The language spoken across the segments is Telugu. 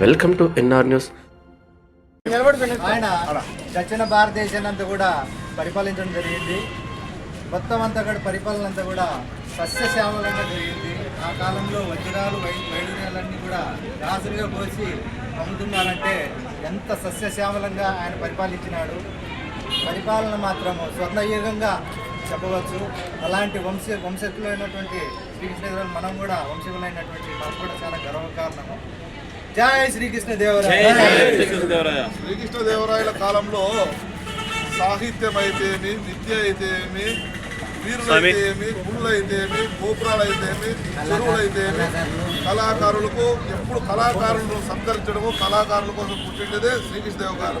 Welcome to NR news. ఆయన దక్షిణ భారతదేశాన్ని అంతా కూడా పరిపాలించడం జరిగింది. మొత్తం అంతా కూడా పరిపాలన అంతా కూడా సస్యశ్యామలంగా జరిగింది. ఆ కాలంలో వజ్రాలు వై వైడూర్యాలన్నీ కూడా రాసులుగా పోసి అమ్ముతున్నారంటే ఎంత సస్యశ్యామలంగా ఆయన పరిపాలించినాడు. పరిపాలన మాత్రము స్వర్ణయుగంగా చెప్పవచ్చు. అలాంటి వంశ వంశస్థులైనటువంటి శ్రీకృష్ణదేవరాయలు మనం కూడా వంశీయులైనటువంటి మనకు కూడా చాలా గర్వకారణము. జై శ్రీకృష్ణ దేవరాయ. శ్రీకృష్ణదేవరాయల కాలంలో సాహిత్యం అయితేమి విద్య అయితేమి వీరులు అయితేమి గుళ్ళు అయితేమి గోపురాలు అయితేమి చెరువులు అయితేమి కళాకారులకు ఎప్పుడు కళాకారులను సంతరించడము కళాకారుల కోసం పుట్టిండేదే శ్రీకృష్ణదేవరాయలు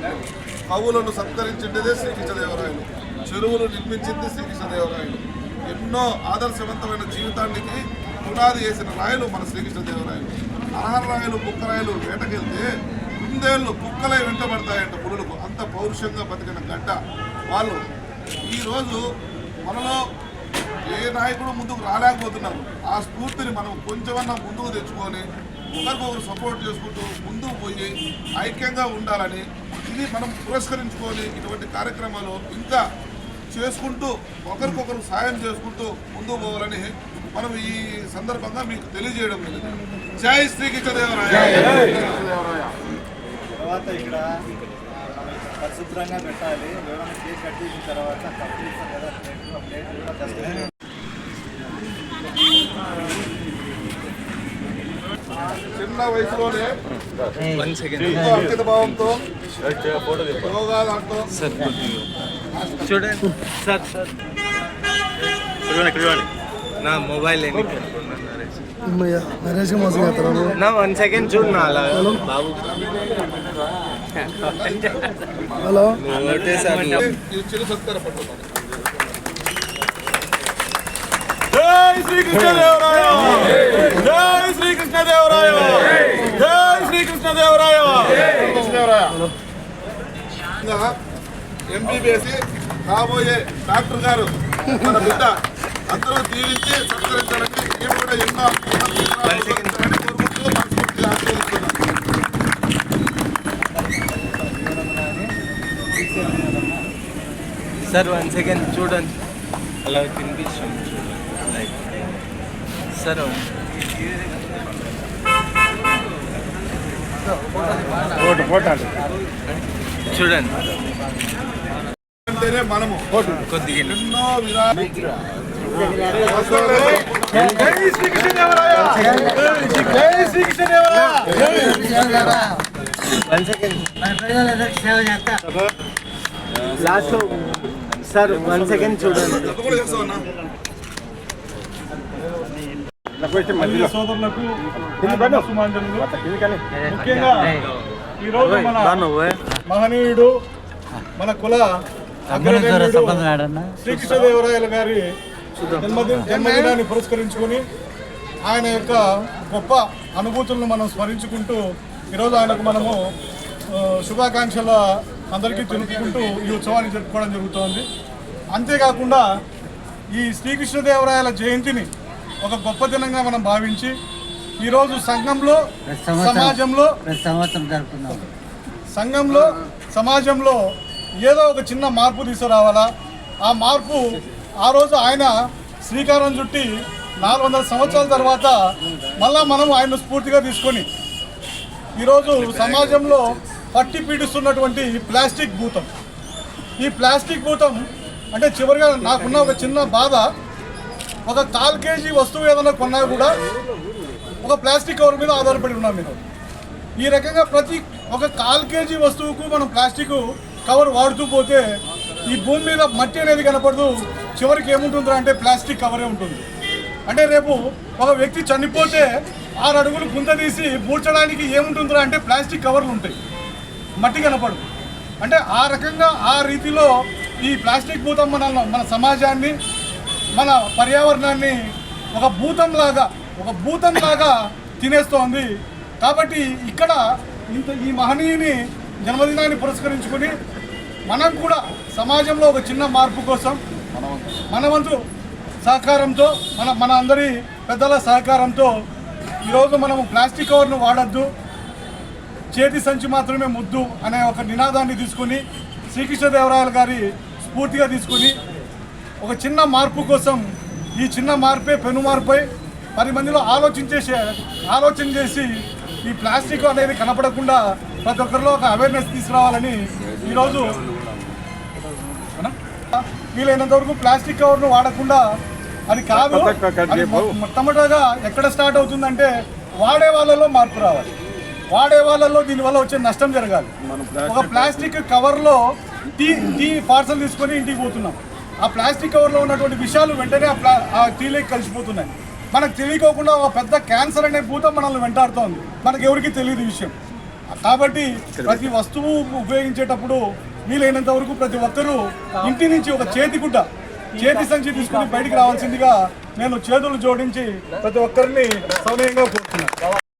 కవులను సంతరించిండేదే శ్రీకృష్ణదేవరాయలు చెరువులు నిర్మించింది శ్రీకృష్ణదేవరాయలు ఎన్నో ఆదర్శవంతమైన జీవితానికి పునాది వేసిన రాయలు మన శ్రీకృష్ణదేవరాయలు ఆహారాయలు కుక్కరాయలు వేటకెళ్తే కుందేళ్ళు కుక్కలే వెంటబడతాయంట పులులకు. అంత పౌరుషంగా బతికిన గడ్డ. వాళ్ళు ఈరోజు మనలో ఏ నాయకుడు ముందుకు రాలేకపోతున్నారు. ఆ స్ఫూర్తిని మనం కొంచెమన్నా ముందుకు తెచ్చుకొని ఒకరికొకరు సపోర్ట్ చేసుకుంటూ ముందుకు పోయి ఐక్యంగా ఉండాలని ఇది మనం పురస్కరించుకొని ఇటువంటి కార్యక్రమాలు ఇంకా చేసుకుంటూ ఒకరికొకరు సాయం చేసుకుంటూ ముందుకు పోవాలని మనం ఈ సందర్భంగా మీకు తెలియజేయడం జరిగింది. జై శ్రీకృష్ణదేవరాయ తర్వాత ఇక్కడ పరిశుభ్రంగా పెట్టాలి. ఎవరైనా కేక్ తర్వాత కదా ప్లేట్ ప్లేట్ చిన్న వయసులోనే అంకిత భావంతో యోగా దాంట్లో చూడండి. సార్ సార్ చూడండి నా మొబైల్ ఎన్ని పెట్టుకున్నాను నరేష్? నా వన్ సెకండ్ చూడు నా అలా బాబు. హలో? ఒకటేసారి ఈ చిరు సత్కార పట్టుకోండి జై శ్రీకృష్ణదేవరాయ జై శ్రీకృష్ణదేవరాయ జై శ్రీకృష్ణదేవరాయ ఎంబీబీఎస్ కాబోయే డాక్టర్ గారు. మన బిడ్డ. అందరూ దీవించి సత్కరించాలని మేము కూడా ఎన్నో సార్ వన్ సెకండ్ చూడండి. అలా తినిపిస్తాను చూడండి. లైక్ సార్ చూడండి. అంటేనే మనము. కొద్దిగా. ఎన్నో విధాలు. జై శ్రీకృష్ణదేవరాయ జై Sri Krishnadevaraya one second last sir one second చూడండి సోదరులకు ముఖ్యంగా ఈరోజు మన మహనీయుడు మన కుల శ్రీకృష్ణదేవరాయల గారి జన్మదిన జన్మదినాన్ని పురస్కరించుకొని ఆయన యొక్క గొప్ప అనుభూతులను మనం స్మరించుకుంటూ ఈరోజు ఆయనకు మనము శుభాకాంక్షల అందరికీ తెలుపుకుంటూ ఈ ఉత్సవాన్ని జరుపుకోవడం జరుగుతోంది. అంతేకాకుండా ఈ శ్రీకృష్ణదేవరాయల జయంతిని ఒక గొప్ప దినంగా మనం భావించి ఈరోజు సంఘంలో సమాజంలో సంఘంలో సమాజంలో ఏదో ఒక చిన్న మార్పు తీసుకురావాలా? ఆ మార్పు ఆ రోజు ఆయన శ్రీకారం చుట్టి నాలుగు వందల సంవత్సరాల తర్వాత మళ్ళా మనం ఆయన స్ఫూర్తిగా తీసుకొని ఈరోజు సమాజంలో పట్టి పీడిస్తున్నటువంటి ప్లాస్టిక్ భూతం. ఈ ప్లాస్టిక్ భూతం అంటే చివరిగా నాకున్న ఒక చిన్న బాధ ఒక కాల్ కేజీ వస్తువు ఏదైనా కొన్నా కూడా ఒక ప్లాస్టిక్ కవర్ మీద ఆధారపడి ఉన్నాం మీరు ఈ రకంగా ప్రతి ఒక కాల్ కేజీ వస్తువుకు మనం ప్లాస్టిక్ కవర్ వాడుతూ పోతే ఈ భూమి మీద మట్టి అనేది కనపడదు. చివరికి ఏముంటుందిరా అంటే ప్లాస్టిక్ కవరే ఉంటుంది. అంటే రేపు ఒక వ్యక్తి చనిపోతే ఆరు అడుగులు గుంత తీసి పూడ్చడానికి ఏముంటుందిరా అంటే ప్లాస్టిక్ కవర్లు ఉంటాయి. మట్టి కనపడదు. అంటే ఆ రకంగా ఆ రీతిలో ఈ ప్లాస్టిక్ భూతం మన మన సమాజాన్ని మన పర్యావరణాన్ని ఒక భూతంలాగా ఒక భూతంలాగా తినేస్తోంది. కాబట్టి ఇక్కడ ఇంత ఈ మహనీయుని జన్మదినాన్ని పురస్కరించుకొని మనం కూడా సమాజంలో ఒక చిన్న మార్పు కోసం మన వంతు సహకారంతో మన మన అందరి పెద్దల సహకారంతో ఈరోజు మనము ప్లాస్టిక్ కవర్ను వాడద్దు చేతి సంచి మాత్రమే ముద్దు అనే ఒక నినాదాన్ని తీసుకొని శ్రీకృష్ణదేవరాయలు గారి స్ఫూర్తిగా తీసుకొని ఒక చిన్న మార్పు కోసం ఈ చిన్న మార్పే పెను మార్పై పది మందిలో ఆలోచించేసే ఆలోచన చేసి ఈ ప్లాస్టిక్ అనేది కనపడకుండా ప్రతి ఒక్కరిలో ఒక అవేర్నెస్ తీసుకురావాలని ఈరోజు వీలైనంత వరకు ప్లాస్టిక్ కవర్ను వాడకుండా అది కాదు. మొట్టమొదటగా ఎక్కడ స్టార్ట్ అవుతుందంటే వాడే వాళ్ళలో మార్పు రావాలి. వాడే వాళ్ళలో దీనివల్ల వచ్చే నష్టం జరగాలి. ఒక ప్లాస్టిక్ కవర్లో టీ టీ పార్సల్ తీసుకొని ఇంటికి పోతున్నాం. ఆ ప్లాస్టిక్ కవర్లో ఉన్నటువంటి విషయాలు వెంటనే ఆ ప్లా ఆ టీలోకి కలిసిపోతున్నాయి. మనకు తెలియకోకుండా ఒక పెద్ద క్యాన్సర్ అనే భూతం మనల్ని వెంటాడుతోంది. మనకు ఎవరికి తెలియదు విషయం. కాబట్టి ప్రతి వస్తువు ఉపయోగించేటప్పుడు వీలైనంత వరకు ప్రతి ఒక్కరూ ఇంటి నుంచి ఒక చేతి గుడ్డ చేతి సంచి తీసుకుని బయటికి రావాల్సిందిగా నేను చేతులు జోడించి ప్రతి ఒక్కరిని సమయంగా కోరుతున్నాను.